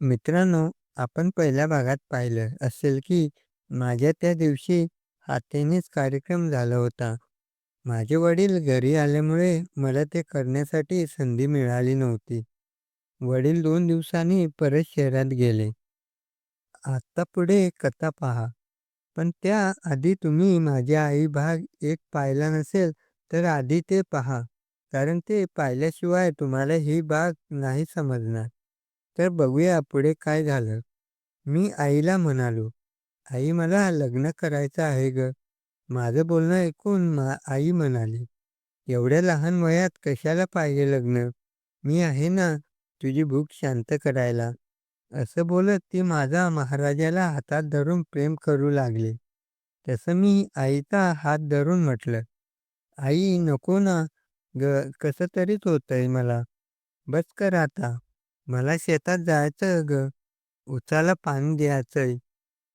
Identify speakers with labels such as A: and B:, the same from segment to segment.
A: मित्रांनो, आपण पहिल्या भागात पाहिलं असेल की माझ्या त्या दिवशी हातेनेच कार्यक्रम झाला होता. माझे वडील घरी आल्यामुळे मला ते करण्यासाठी संधी मिळाली नव्हती. वडील दोन दिवसांनी परत शहरात गेले. आता पुढे कथा पहा. पण त्या आधी तुम्ही माझ्या आई भाग एक पाहिला नसेल तर आधी ते पहा, कारण ते पाहिल्याशिवाय तुम्हाला ही भाग नाही समजणार. तर बघूया पुढे काय झालं. मी आईला म्हणालो, "आई मला लग्न करायचं आहे गं." माझं बोलणं ऐकून मा आई म्हणाली, "एवढ्या लहान वयात कशाला पाहिजे लग्न? मी आहे ना तुझी भूक शांत करायला." असं बोलत ती माझा महाराजाला हातात धरून प्रेम करू लागले तसं मी आईचा हात धरून म्हटलं, "आई नको ना ग कसं तरीच होतंय मला. बस कर आता. मला शेतात जायचं ग ऊसाला पाणी द्यायचंय.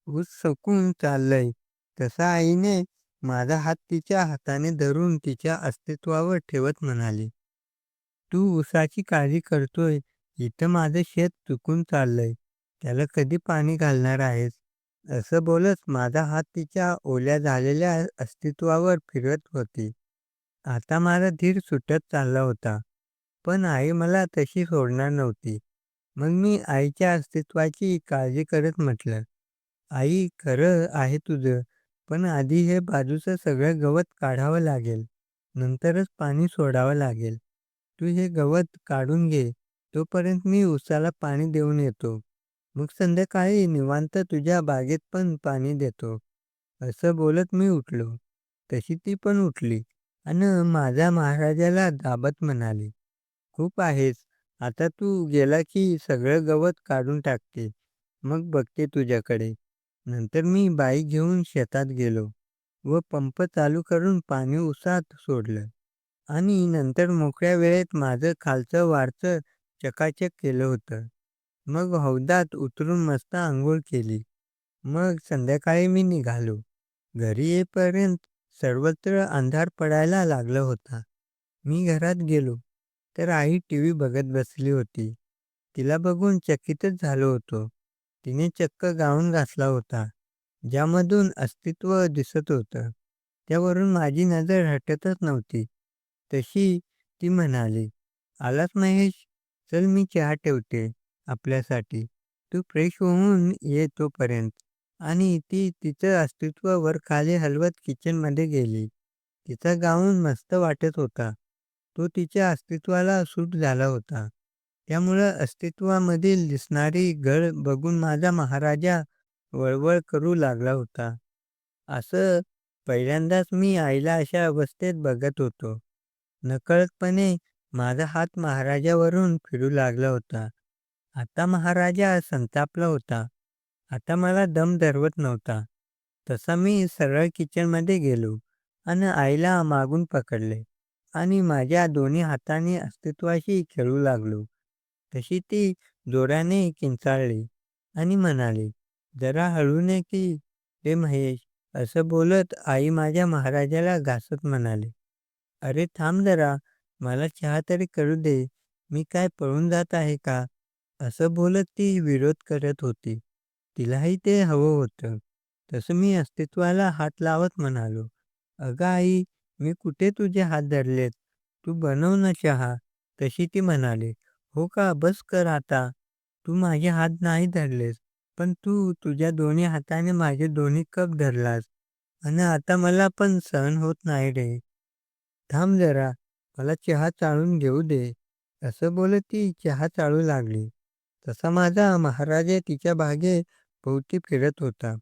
A: ऊस सुकून चाललंय." तसा आईने माझा हात तिच्या हाताने धरून तिच्या अस्तित्वावर ठेवत म्हणाली, "तू ऊसाची काळजी करतोय, इथं माझं शेत सुकून चाललंय. त्याला कधी पाणी घालणार आहेस?" असं बोलत माझा हात तिच्या ओल्या झालेल्या अस्तित्वावर फिरत होती. आता माझा धीर सुटत चालला होता. पण आई मला तशी सोडणार नव्हती. मग मी आईच्या अस्तित्वाची काळजी करत म्हटलं, "आई खरं आहे तुझं, पण आधी हे बाजूचं सगळं गवत काढावं लागेल. नंतरच पाणी सोडावं लागेल. तू हे गवत काढून घे, तोपर्यंत मी उसाला पाणी देऊन येतो. मग संध्याकाळी निवांत तुझ्या बागेत पण पाणी देतो." असं बोलत मी उठलो. तशी ती पण उठली आणि माझ्या महाराजाला दाबत म्हणाली, "खूप आहेस. आता तू गेला की सगळं गवत काढून टाकते. मग बघते तुझ्याकडे." नंतर मी बाईक घेऊन शेतात गेलो व पंप चालू करून पाणी उसात सोडलं आणि नंतर मोकळ्या वेळेत माझं खालचं वारचं चकाचक केलं होतं. मग हौदात उतरून मस्त आंघोळ केली. मग संध्याकाळी मी निघालो. घरी येईपर्यंत सर्वत्र अंधार पडायला लागला होता. मी घरात गेलो तर आई टीव्ही बघत बसली होती. तिला बघून चकितच झालो होतो. तिने चक्क गाऊन घातला होता, ज्यामधून अस्तित्व दिसत होतं. त्यावरून माझी नजर हटतच नव्हती. तशी ती म्हणाली, "आलास महेश? चल मी चहा ठेवते आपल्यासाठी. तू फ्रेश होऊन ये तोपर्यंत." आणि ती तिचं अस्तित्व वर-खाली हलवत किचनमध्ये गेली. तिचा गाऊन मस्त वाटत होता. तो तिच्या अस्तित्वाला सूट झाला होता. त्यामुळं अस्तित्वामधील दिसणारी गळ बघून माझा महाराजा वळवळ करू लागला होता. असं पहिल्यांदाच मी आईला अशा अवस्थेत बघत होतो. नकळतपणे माझा हात महाराजावरून फिरू लागला होता. आता महाराजा संतापला होता. आता मला दम धरवत नव्हता. तसा मी सरळ किचनमध्ये गेलो आणि आईला मागून पकडले आणि माझ्या दोन्ही हातांनी अस्तित्वाशी खेळू लागलो. तशी ती जोराने किंचाळली आणि म्हणाली, "जरा हळूने की रे महेश." असं बोलत आई माझ्या महाराजाला घासत म्हणाली, "अरे थांब जरा, मला चहा तरी करू दे. मी काय पळून जात आहे का?" असं बोलत ती विरोध करत होती. तिलाही ते हवं होतं. तसं मी अस्तित्वाला हात लावत म्हणालो, "अगं आई, मी कुठे तुझे हात धरलेत? तू बनव ना चहा." तशी ती म्हणाली, "हो का? बस कर आता. तू माझे हात नाही धरलेस, पण तू तुझ्या दोन्ही हाताने माझे दोन्ही कप धरलास आणि आता मला पण सहन होत नाही रे. थांब जरा, मला चहा चाळून घेऊ दे." असं बोलत ती चहा चाळू लागली. तसा माझा महाराजा तिच्या भागे भोवती फिरत होता.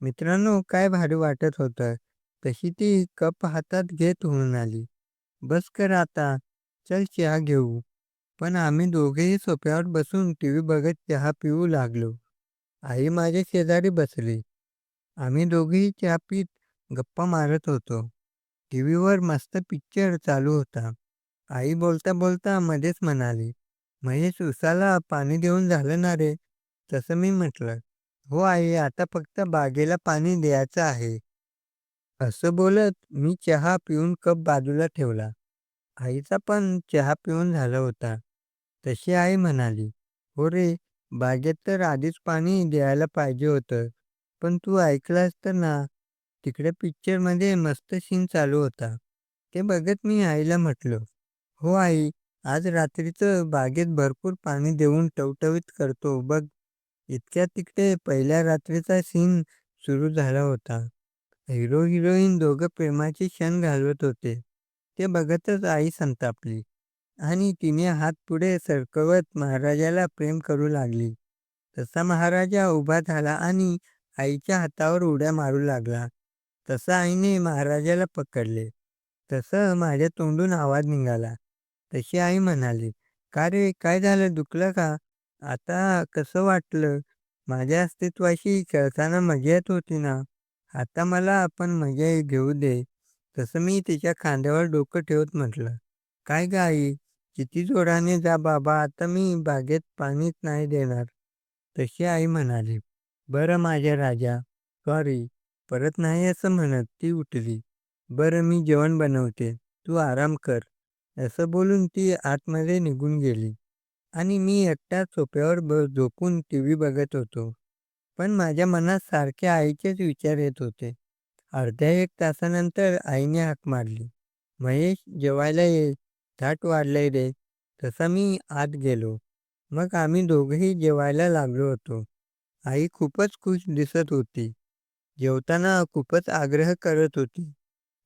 A: मित्रांनो, काय भारी वाटत होतं. तशी ती कप हातात घेत म्हणाली, "बस कर आता. चल चहा घेऊ." पण आम्ही दोघेही सोफ्यावर बसून टी व्ही बघत चहा पिऊ लागलो. आई माझ्या शेजारी बसली. आम्ही दोघेही चहा पीत गप्पा मारत होतो. टी व्हीवर मस्त पिक्चर चालू होता. आई बोलता बोलता मध्येच म्हणाली, "महेश, उसाला पाणी देऊन झालं ना रे?" तसं मी म्हटलं, "हो आई, आता फक्त बागेला पाणी द्यायचं आहे." असं बोलत मी चहा पिऊन कप बाजूला ठेवला. आईचा पण चहा पिऊन झाला होता. तशी आई म्हणाली, "हो रे, बागेत तर आधीच पाणी द्यायला पाहिजे होतं. पण तू ऐकलास तर ना, तिकडे पिक्चरमध्ये मस्त सीन चालू होता. ते बघत मी आईला म्हटलं, "हो आई, आज रात्रीचं बागेत भरपूर पाणी देऊन टवटवीत करतो बघ." इतक्यात तिकडे पहिल्या रात्रीचा सीन सुरू झाला होता. हिरो हिरोईन दोघं प्रेमाचे क्षण घालवत होते. ते बघतच आई संतापली आणि तिने हात पुढे सरकवत महाराजाला प्रेम करू लागली. तसा महाराजा उभा झाला आणि आईच्या हातावर उड्या मारू लागला. तसा आईने महाराजाला पकडले. तसं माझ्या तोंडून आवाज निघाला. तशी आई म्हणाली, "का रे, काय झालं, दुखलं का? आता कसं वाटलं? माझ्या अस्तित्वाशी खेळताना मजा येत होती ना? आता मला आपण मजा घेऊ दे." तसं मी तिच्या खांद्यावर डोकं ठेवत म्हटलं, "काय गं आई, किती जोराने जा बाबा, आता मी बागेत पाणीच नाही देणार." तशी आई म्हणाली, "बरं माझ्या राजा, सॉरी, परत नाही असं म्हणत." ती उठली. "बरं मी जेवण बनवते, तू आराम कर." असं बोलून ती आतमध्ये निघून गेली आणि मी एकटा सोफ्यावर ब झोपून टी व्ही बघत होतो. पण माझ्या मनात सारखे आईचेच विचार येत होते. अर्ध्या एक तासानंतर आईने हाक मारली, "महेश, जेवायला ये, ताट वाढलंय रे." तसा मी आत गेलो. मग आम्ही दोघंही जेवायला लागलो होतो. आई खूपच खुश दिसत होती. जेवताना खूपच आग्रह करत होती.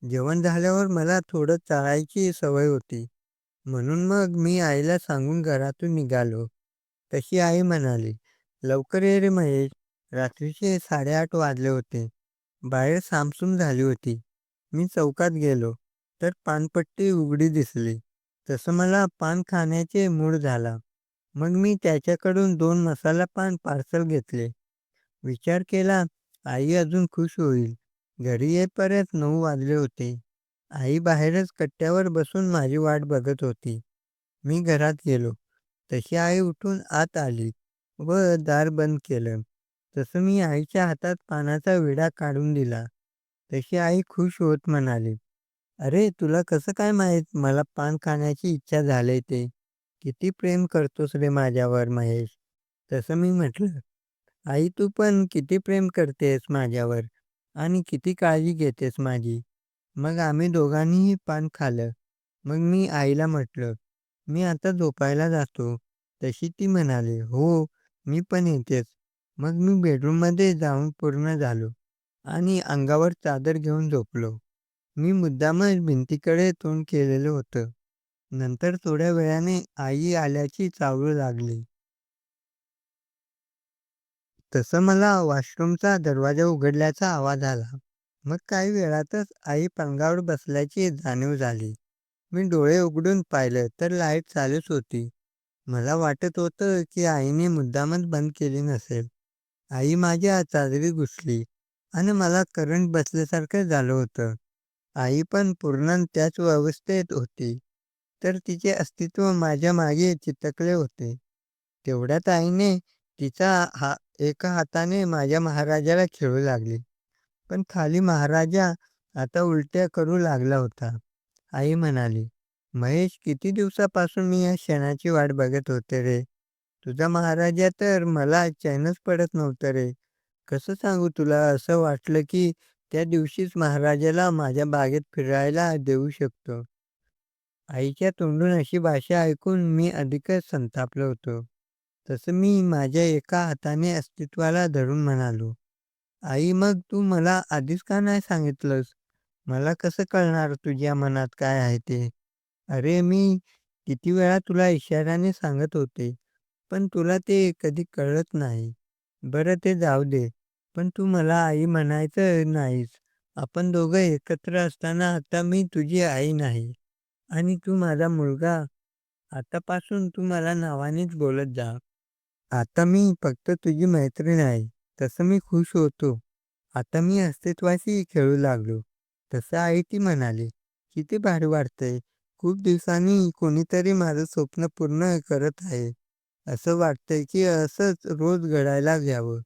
A: जेवण झाल्यावर मला थोडं चालायची सवय होती. म्हणून मग मी आईला सांगून घरातून निघालो. तशी आई म्हणाली, "लवकर ये रे महेश." रात्रीचे 8:30 वाजले होते. बाहेर सामसूम झाली होती. मी चौकात गेलो, तर पानपट्टी उघडी दिसली. तसं मला पान खाण्याचे मूड झाला. मग मी त्याच्याकडून दोन मसाला पान पार्सल घेतले. विचार केला, आई अजून खुश होईल. घरी येईपर्यंत नऊ वाजले होते. आई बाहेरच कट्ट्यावर बसून माझी वाट बघत होती. मी घरात गेलो. तशी आई उठून आत आली व दार बंद केलं. तसं मी आईच्या हातात पानाचा विडा काढून दिला. तशी आई खुश होत म्हणाली, "अरे, तुला कसं काय माहीत मला पान खाण्याची इच्छा झाली ते? किती प्रेम करतोस रे माझ्यावर महेश." तसं मी म्हटलं, "आई, तू पण किती प्रेम करतेस माझ्यावर आणि किती काळजी घेतेस माझी." मग आम्ही दोघांनीही पान खाल्लं. मग मी आईला म्हटलं, "मी आता झोपायला जातो." तशी ती म्हणाली, "हो, मी पण येतेच." मग मी बेडरूममध्ये जाऊन पूर्ण झालो आणि अंगावर चादर घेऊन झोपलो. मी मुद्दामच भिंतीकडे तोंड केलेलं होतं. नंतर थोड्या वेळाने आई आल्याची चावळू लागली. तसं मला वॉशरूमचा दरवाजा उघडल्याचा आवाज आला. मग काही वेळातच आई पलंगावर बसल्याची जाणीव झाली. मी डोळे उघडून पाहिलं तर लाइट चालूच होती. मला वाटत होतं की आईने मुद्दामच बंद केली नसेल. आई माझ्या चादरी घुसली आणि मला करंट बसल्यासारखं झालं होतं. आई पण पूर्ण त्याच अवस्थेत होती, तर तिचे अस्तित्व माझ्या मागे चितकले होते. तेवढ्यात आईने तिचा हा एका हाताने माझ्या महाराजाला खेळू लागली. पण खाली महाराजा आता उलट्या करू लागला होता. आई म्हणाली, "महेश, किती दिवसापासून मी या क्षणाची वाट बघत होते रे. तुझा महाराजा तर मला चैनच पडत नव्हतं रे. कसं सांगू तुला, असं वाटलं की त्या दिवशीच महाराजाला माझ्या बागेत फिरायला देऊ शकतो." आईच्या तोंडून अशी भाषा ऐकून मी अधिकच संतापलो होतो. तसं मी माझ्या एका हाताने अस्तित्वाला धरून म्हणालो, "आई, मग तू मला आधीच का नाही सांगितलंस? मला कसं कळणार तुझ्या मनात काय आहे ते? अरे, मी किती वेळा तुला इशाऱ्याने सांगत होते, पण तुला ते कधी कळत नाही." "बरं, ते जाऊ दे. पण तू मला आई म्हणायचं नाहीस. आपण दोघं एकत्र असताना आता मी तुझी आई नाही आणि तू माझा मुलगा. आतापासून तू मला नावानेच बोलत जा. आता मी फक्त तुझी मैत्रीण आहे." तसं मी खुश होतो. आता मी अस्तित्वाशी खेळू लागलो. तसं आई ती म्हणाली, "किती भारी वाटतंय. खूप दिवसांनी कोणीतरी माझं स्वप्न पूर्ण करत आहे. असं वाटतंय की असंच रोज घडायला घ्यावं."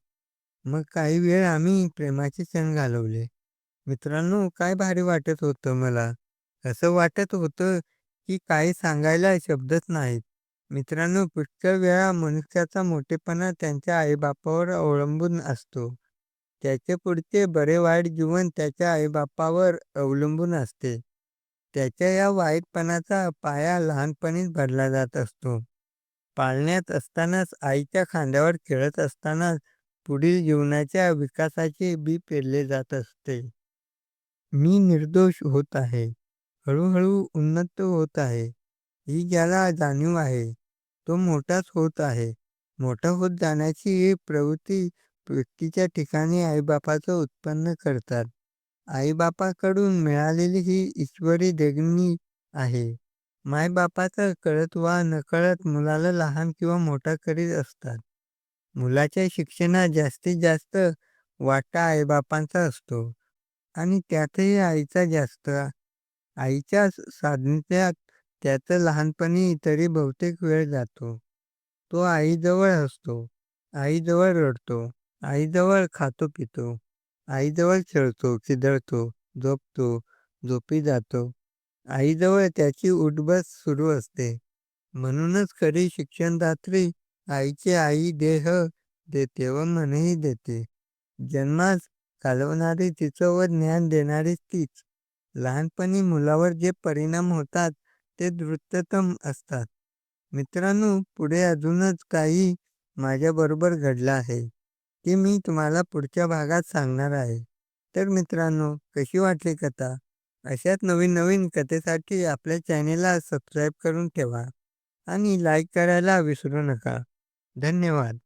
A: मग काही वेळ आम्ही प्रेमाचे क्षण घालवले. मित्रांनो, काय भारी वाटत होतं मला. असं वाटत होतं की काही सांगायला शब्दच नाहीत. मित्रांनो, पुष्कळ वेळा मनुष्याचा मोठेपणा त्यांच्या आईबापावर अवलंबून असतो. त्याचे पुढचे बरे-वाईट जीवन त्याच्या आईबापावर अवलंबून असते. त्याच्या या वाईटपणाचा पाया लहानपणीच भरला जात असतो. पाळण्यात असतानाच, आईच्या खांद्यावर खेळत असतानाच पुढील जीवनाच्या विकासाचे बी पेरले जात असते. मी निर्दोष होत आहे, हळूहळू उन्नत होत आहे, ही ज्याला जाणीव आहे, तो मोठाच होत आहे. मोठा होत जाण्याची ही प्रवृत्ती व्यक्तीच्या ठिकाणी आईबापाचं उत्पन्न करतात. आईबापाकडून मिळालेली ही ईश्वरी देगणी आहे. मायबापाचं कळत वा नकळत मुलाला लहान किंवा मोठा करीत असतात. मुलाच्या शिक्षणात जास्तीत जास्त वाटा आईबापांचा असतो आणि त्यातही आईचा जास्त. आईच्या सान्निध्यात त्याचा लहानपणी तरी बहुतेक वेळ जातो. तो आईजवळ हसतो, आईजवळ रडतो, आईजवळ खातो-पितो, आईजवळ खेळतो, खिदळतो, झोपतो, झोपी जातो. आईजवळ त्याची उठ-बस सुरू असते. म्हणूनच खरी शिक्षणदात्री आईची आई देह देते व मनही देते. जन्मास घालवणारी तिचं व ज्ञान देणारी तीच. लहानपणी मुलावर जे परिणाम होतात ते धृष्टतम असतात. मित्रांनो, पुढे अजूनच काही माझ्याबरोबर घडलं आहे, ते मी तुम्हाला पुढच्या भागात सांगणार आहे. तर मित्रांनो, कशी वाटली कथा? अशाच नवीन-नवीन कथेसाठी आपल्या चॅनेलला सबस्क्राईब करून ठेवा आणि लाईक करायला विसरू नका. धन्यवाद.